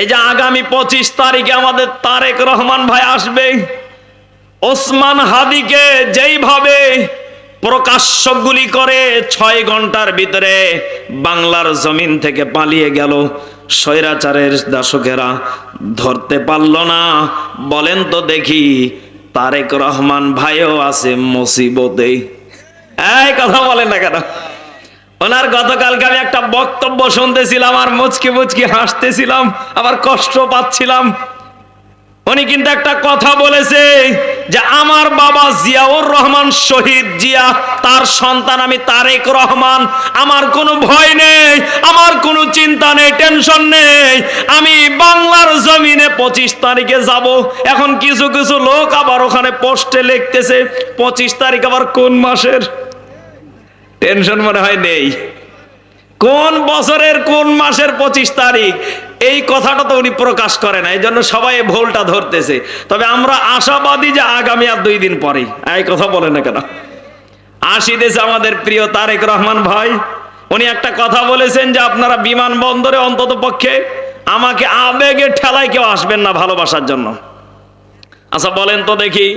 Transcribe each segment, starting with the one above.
এই যে আগামী পঁচিশ তারিখে আমাদের তারেক রহমান ভাই আসবে, ওসমান হাদিকে যেইভাবে প্রকাশ্য গুলি করে ছয় ঘণ্টার ভিতরে বাংলার জমিন থেকে পালিয়ে গেল, স্বৈরাচারের দাসকেরা ধরতে পারল না। বলেন তো দেখি, তারেক রহমান ভাইও আছে মুসিবতে। এই কথা বলেন না কেন? ওনার গতকালকে আমি একটা বক্তব্য শুনতেছিলাম, আর মুচকি মুচকি হাসতেছিলাম, আবার কষ্ট পাচ্ছিলাম। উনি কিন্তু একটা কথা বলেছে যে, আমার বাবা জিয়াউর রহমান শহীদ জিয়া, তার সন্তান আমি তারেক রহমান। আমার কোনো ভয় নেই, আমার কোনো চিন্তা নেই, টেনশন নেই। আমি বাংলার জমিনে পঁচিশ তারিখে যাব। এখন কিছু কিছু লোক আবার ওখানে পোস্টে লিখতেছে, পঁচিশ তারিখ আবার কোন মাসের? টেনশন মনে হয় নেই। কোন বছরের, কোন মাসের পঁচিশ তারিখ, এই কথাটা তো উনি প্রকাশ করে না এই জন্য সবাই ভুলটা ধরতেছে। তবে আমরা আশাবাদী যে আগামী আর দুই দিন পরে, এই কথা বলে না কেন? আসিতেছে আমাদের প্রিয় তারেক রহমান ভাই, উনি একটা কথা বলেছেন যে আপনারা বিমানবন্দরে অন্তত পক্ষে আমাকে আবেগে ঠেলায় কেউ আসবেন না ভালোবাসার জন্য। আচ্ছা বলেন তো দেখি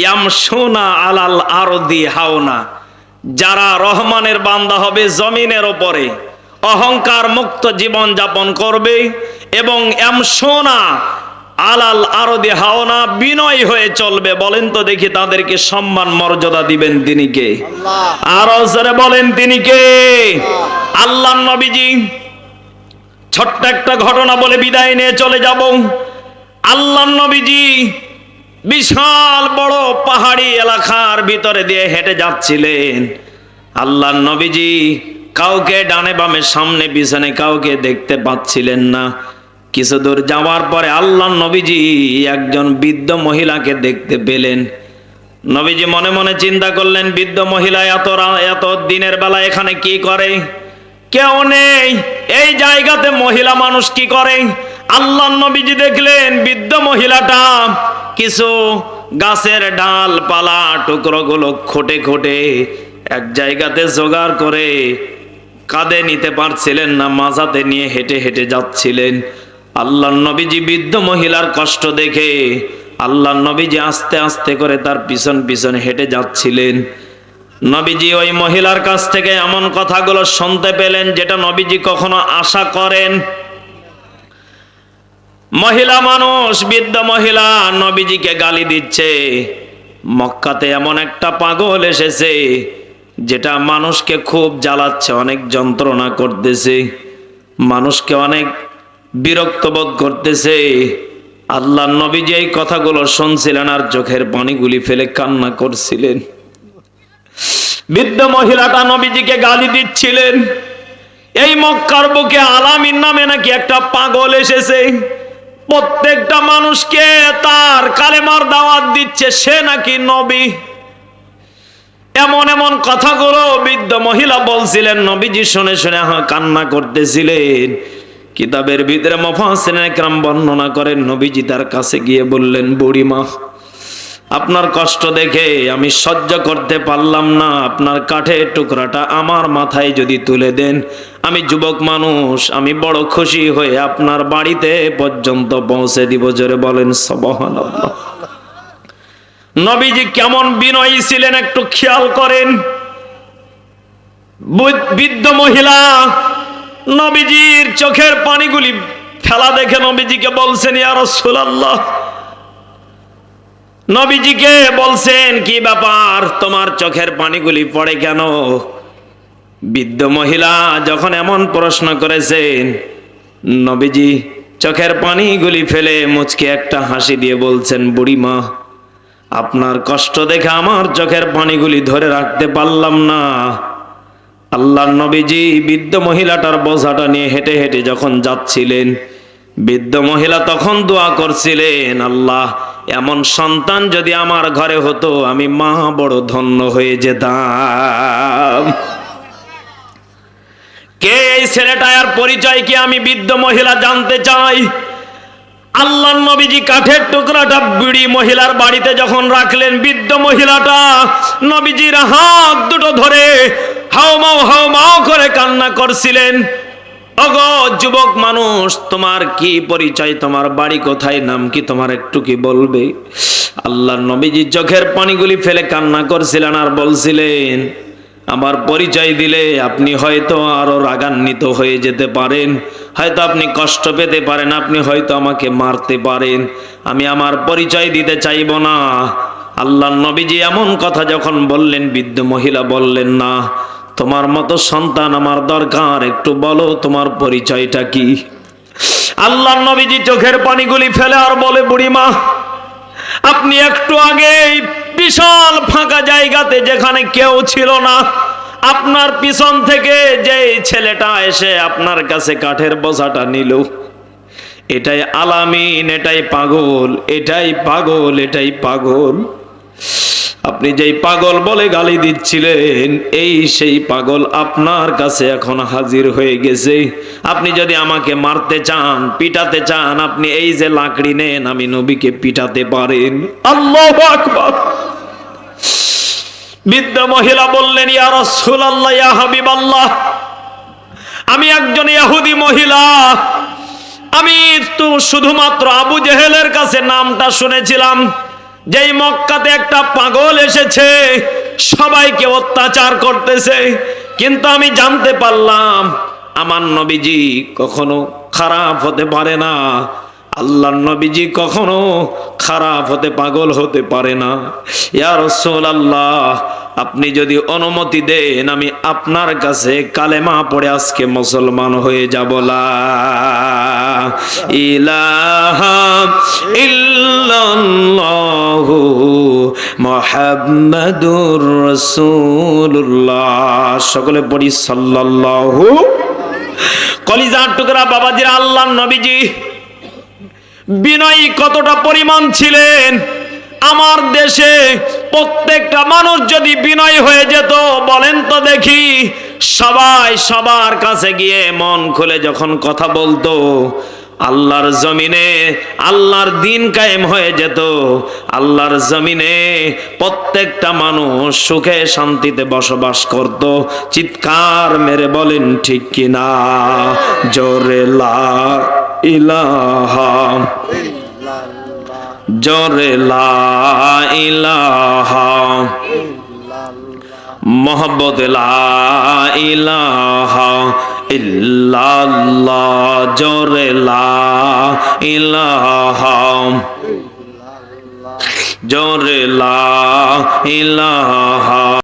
ইয়াম সোনা আলাল আরদি হাওনা। যারা রহমানের বান্দা হবে জমিনের ওপরে অহংকার মুক্ত জীবন যাপন করবে এবং এম সোনা আলাল আরদি হাওনা বিনয় হয়ে চলবে। বলেন তো দেখি তাদেরকে সম্মান মর্যাদা দিবেন তিনি কে? আরও জোরে বলেন তিনি কে? আল্লাহ নবীজি ছোট্ট একটা ঘটনা বলে বিদায় নিয়ে চলে যাব। আল্লাহ নবীজি বিশাল বড় পাহাড়ি এলাকার ভিতরে দিয়ে হেঁটে যাচ্ছিলেন। আল্লাহ নবীজি কাউকে ডানে বামে সামনে পিছনে কাউকে দেখতে পাচ্ছিলেন না। কিছু দূর যাওয়ার পরে আল্লাহ নবীজি একজন বৃদ্ধ মহিলাকে দেখতে পেলেন। নবীজি মনে মনে চিন্তা করলেন, বৃদ্ধ মহিলা এত এত দিনের বেলা এখানে কি করে? কেউ নেই। এই জায়গাতে মহিলা মানুষ কি করে? আল্লাহ নবীজি দেখলেন বৃদ্ধ মহিলাটা কিছু গাছের ডাল পালা টুকরোগুলো খোটে খোটে এক জায়গাতে জোগাড় করে কাঁধে নিতে পারছিলেন না মাজাতে নিয়ে হেঁটে হেঁটে যাচ্ছিলেন। আল্লাহ নবীজি বৃদ্ধ মহিলার কষ্ট দেখে আল্লাহ নবীজি আস্তে আস্তে করে তার পিছন পিছন হেঁটে যাচ্ছিলেন। নবীজি ওই মহিলার কাছ থেকে এমন কথাগুলো শুনতে পেলেন যেটা নবীজি কখনো আশা করেন মহিলা মানুষ, বৃদ্ধ মহিলা নবীজিকে গালি দিচ্ছে। মক্কাতে এমন একটা পাগল এসেছে, যেটা মানুষকে খুব জ্বালাচ্ছে, অনেক যন্ত্রণা করতেছে। মানুষকে অনেক বিরক্ত বোধ করতেছে। আল্লাহ নবীজি এই কথাগুলো শুনছিলেন আর চোখের পানিগুলি ফেলে কান্না করছিলেন। বৃদ্ধ মহিলাটা নবীজিকে গালি দিচ্ছিলেন। এই মক্কার বুকে আলামিন নামে নাকি একটা পাগল এসেছে। প্রত্যেকটা মানুষকে তার কালেমার দাওয়াত দিচ্ছে, সে নাকি নবী। এমন এমন কথাগুলো বৃদ্ধ মহিলা বলছিলেন, নবীজি শুনে শুনে কান্না করতেছিলেন। কিতাবের ভিতরে মফা একরাম বর্ণনা করেন, নবীজি তার কাছে গিয়ে বললেন, বুড়িমা আপনার কষ্ট দেখে আমি সহ্য করতে পারলাম না। আপনার কাঠের টুকরাটা আমার মাথায় যদি তুলে দেন, আমি যুবক মানুষ, আমি বড় খুশি হয়ে আপনার বাড়িতে পর্যন্ত পৌঁছে দিব। জোরে বলেন নবীজি কেমন বিনয়ী ছিলেন, একটু খেয়াল করেন। বৃদ্ধ মহিলা, নবীজির চোখের পানিগুলি ফেলা দেখে নবীজিকে বলছেন, ইয়া রাসূলুল্লাহ নবীজিকে বলছেন, কি ব্যাপার? তোমার চোখের পানিগুলি পড়ে কেন? বৃদ্ধ মহিলা যখন এমন প্রশ্ন করেছেন, নবীজি চোখের পানিগুলি ফেলে মুচকে একটা হাসি দিয়ে বলছেন, বুড়িমা, আপনার কষ্ট দেখে আমার চোখের পানিগুলি ধরে রাখতে পারলাম না। আল্লাহ নবীজি বৃদ্ধ মহিলাটার বোঝাটা নিয়ে হেঁটে হেঁটে যখন যাচ্ছিলেন, বৃদ্ধ মহিলা তখন দোয়া করছিলেন, আল্লাহ এমন সন্তান যদি আমার ঘরে হতো, আমি মা বড় ধন্য হয়ে যেতাম। কে এই ছেলেটা আর পরিচয় কি আমি বৃদ্ধ মহিলা জানতে চাই? আল্লাহ নবীজি কাঠের টুকরাটা বিড়ি মহিলার বাড়িতে যখন রাখলেন, বৃদ্ধ মহিলাটা নবীজির হাত দুটো ধরে হাওমাও হাওমাও করে কান্না করছিলেন। অগ যুবক মানুষ, তোমার কি পরিচয়? তোমার বাড়ি কোথায়? নাম কি তোমার একটু কি বলবে? আল্লাহ নবীজি চোখের পানিগুলি ফেলে কান্না করছিলেন আর বলছিলেন, আমার পরিচয় দিলে আপনি হয়তো আরও রাগান্বিত হয়ে যেতে পারেন। হয়তো আপনি কষ্ট পেতে পারেন, আপনি হয়তো আমাকে মারতে পারেন। আমি আমার পরিচয় দিতে চাইব না। আল্লাহ নবীজি এমন কথা যখন বললেন, বৃদ্ধ মহিলা বললেন, না তোমার মতো সন্তান আমার দরকার, একটু বলো তোমার পরিচয়টা কি? আল্লাহ নবীজি চোখের পানিগুলি ফেলে আর বলে, বুড়িমা, আপনি একটু আগে বিশাল ফাঁকা জায়গাতে যেখানে কেউ ছিল না, আপনার পিছন থেকে যে ছেলেটা এসে আপনার কাছে কাঠের বোঝাটা নিল। এটাই আলামিন, এটাই পাগল এটাই পাগল এটাই পাগল। আপনি যেই পাগল বলে গালি দিচ্ছিলেন, এই সেই পাগল আপনার কাছে এখন হাজির হয়ে গেছে। আপনি যদি আমাকে মারতে চান, পিটাতে চান, আপনি এই যে লাকড়ি নেন, আমি নবীকে পিটাতে পারেন। আল্লাহ আকবার। বৃদ্ধ মহিলা বললেন, ইয়া রাসূলুল্লাহ, ইয়া হাবিবাল্লাহ, আমি একজন ইহুদি মহিলা। আমি তো শুধুমাত্র আবু জেহেলের কাছে নামটা শুনেছিলাম। যেই মক্কাতে একটা পাগল এসেছে, সবাইকে অত্যাচার করতেছে। কিন্তু আমি জানতে পারলাম, আমার নবীজি কখনো খারাপ হতে পারে না। আল্লাহ নবীজি কখনো খারাপ হতে পাগল হতে পারে না। ইয়া রাসূলুল্লাহ, আপনি যদি অনুমতি দেন, আমি আপনার কাছে কালেমা পড়ে আজকে মুসলমান হয়ে যাব। মুহাম্মাদুর রাসূলুল্লাহ। সকলে পড়ি সাল্লাল্লাহু। কলিজার টুকরা বাবাজির আল্লাহ নবীজি। বিনয়ী কতটা পরিমাণ ছিলেন? আমার দেশে প্রত্যেকটা মানুষ যদি বিনয় হয়ে যেত, বলেন তো দেখি, সবাই সবার কাছে গিয়ে মন খুলে যখন কথা বলতো, আল্লাহর জমিনে আল্লাহর দিন কায়েম হয়ে যেত, আল্লাহর জমিনে প্রত্যেকটা মানুষ সুখে শান্তিতে বসবাস করত, চিৎকার মেরে বলেন, ঠিক কিনা? জোরে লা ইলাহা। জোরে লা ইলাহা। মোহাম্মদ লা ইলাহা ইল্লাল্লাহ। জোরে লা ইলাহা। জোরে লা ইলাহা।